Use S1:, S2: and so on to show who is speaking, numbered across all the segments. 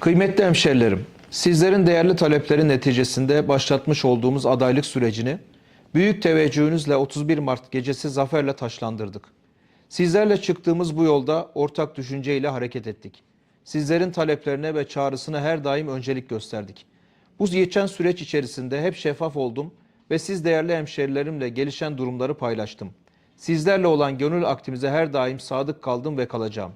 S1: Kıymetli hemşerilerim, sizlerin değerli talepleri neticesinde başlatmış olduğumuz adaylık sürecini büyük teveccühünüzle 31 Mart gecesi zaferle taşlandırdık. Sizlerle çıktığımız bu yolda ortak düşünceyle hareket ettik. Sizlerin taleplerine ve çağrısına her daim öncelik gösterdik. Bu geçen süreç içerisinde hep şeffaf oldum ve siz değerli hemşerilerimle gelişen durumları paylaştım. Sizlerle olan gönül aktimize her daim sadık kaldım ve kalacağım.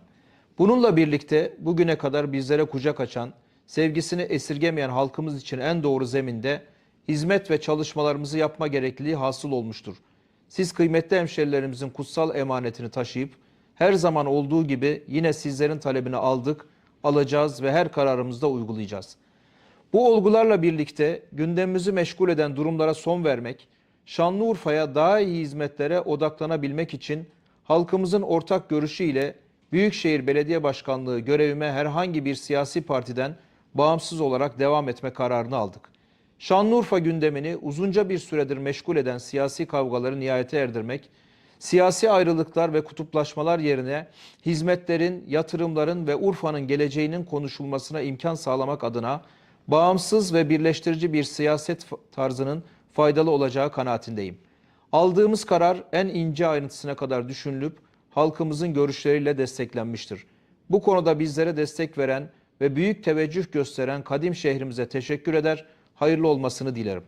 S1: Bununla birlikte bugüne kadar bizlere kucak açan, sevgisini esirgemeyen halkımız için en doğru zeminde hizmet ve çalışmalarımızı yapma gerekliliği hasıl olmuştur. Siz kıymetli hemşerilerimizin kutsal emanetini taşıyıp her zaman olduğu gibi yine sizlerin talebini aldık, alacağız ve her kararımızda uygulayacağız. Bu olgularla birlikte gündemimizi meşgul eden durumlara son vermek, Şanlıurfa'ya daha iyi hizmetlere odaklanabilmek için halkımızın ortak görüşüyle Büyükşehir Belediye Başkanlığı görevime herhangi bir siyasi partiden bağımsız olarak devam etme kararını aldık. Şanlıurfa gündemini uzunca bir süredir meşgul eden siyasi kavgaları nihayete erdirmek, siyasi ayrılıklar ve kutuplaşmalar yerine hizmetlerin, yatırımların ve Urfa'nın geleceğinin konuşulmasına imkan sağlamak adına bağımsız ve birleştirici bir siyaset tarzının faydalı olacağı kanaatindeyim. Aldığımız karar en ince ayrıntısına kadar düşünülüp halkımızın görüşleriyle desteklenmiştir. Bu konuda bizlere destek veren ve büyük teveccüh gösteren kadim şehrimize teşekkür eder, hayırlı olmasını dilerim.